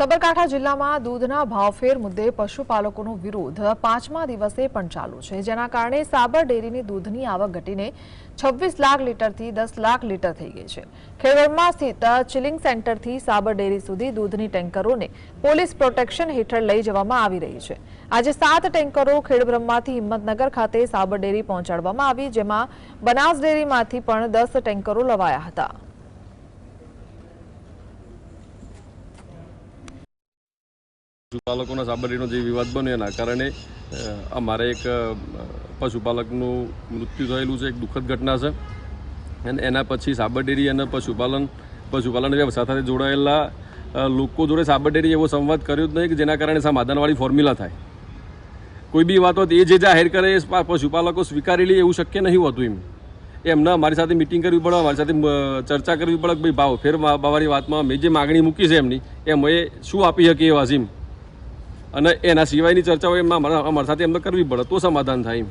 સાબરકાંઠા જિલ્લામાં દૂધના ભાવફેર મુદ્દે પશુપાલકોનો વિરોધ પાંચમા દિવસે પણ ચાલુ છે. જેના કારણે સાબર ડેરીની દૂધની આવક ઘટીને છવ્વીસ લાખ લીટરથી દસ લાખ લીટર થઈ ગઈ છે. ખેડરમાં સ્થિત ચિલિંગ સેન્ટરથી સાબર ડેરી સુધી દૂધની ટેન્કરોને પોલીસ પ્રોટેક્શન હેઠળ લઈ જવામાં આવી રહી છે. આજે સાત ટેન્કરો ખેડબ્રહ્માથી હિંમતનગર ખાતે સાબર ડેરી પહોંચાડવામાં આવી, જેમાં બનાસ ડેરીમાંથી પણ દસ ટેન્કરો લવાયા હતા. પશુપાલકોના સાબરડીનો જે વિવાદ બન્યો એના કારણે અમારે એક પશુપાલકનું મૃત્યુ થયેલું છે, એક દુઃખદ ઘટના છે. અને એના પછી સાબરડેરી અને પશુપાલન પશુપાલન વ્યવસાય સાથે જોડાયેલા લોકો જોડે સાબરડેરી એવો સંવાદ કર્યો જ નહીં કે જેના કારણે સમાધાનવાળી ફોર્મ્યુલા થાય. કોઈ બી વાત હોય તો એ જે જાહેર કરે, એ પશુપાલકો સ્વીકારી લે એવું શક્ય નહીં હોતું એમ. એમને અમારી સાથે મિટિંગ કરવી પડે, અમારી સાથે ચર્ચા કરવી પડે કે ભાઈ ભાવ, ફેર બાવાની વાતમાં મેં જે માગણી મૂકી છે એમની, એમ એ શું આપી શકીએ એવા છે અને એના સિવાયની ચર્ચાઓ એમના અમારા સાથે એમને કરવી પડે તો સમાધાન થાય એમ.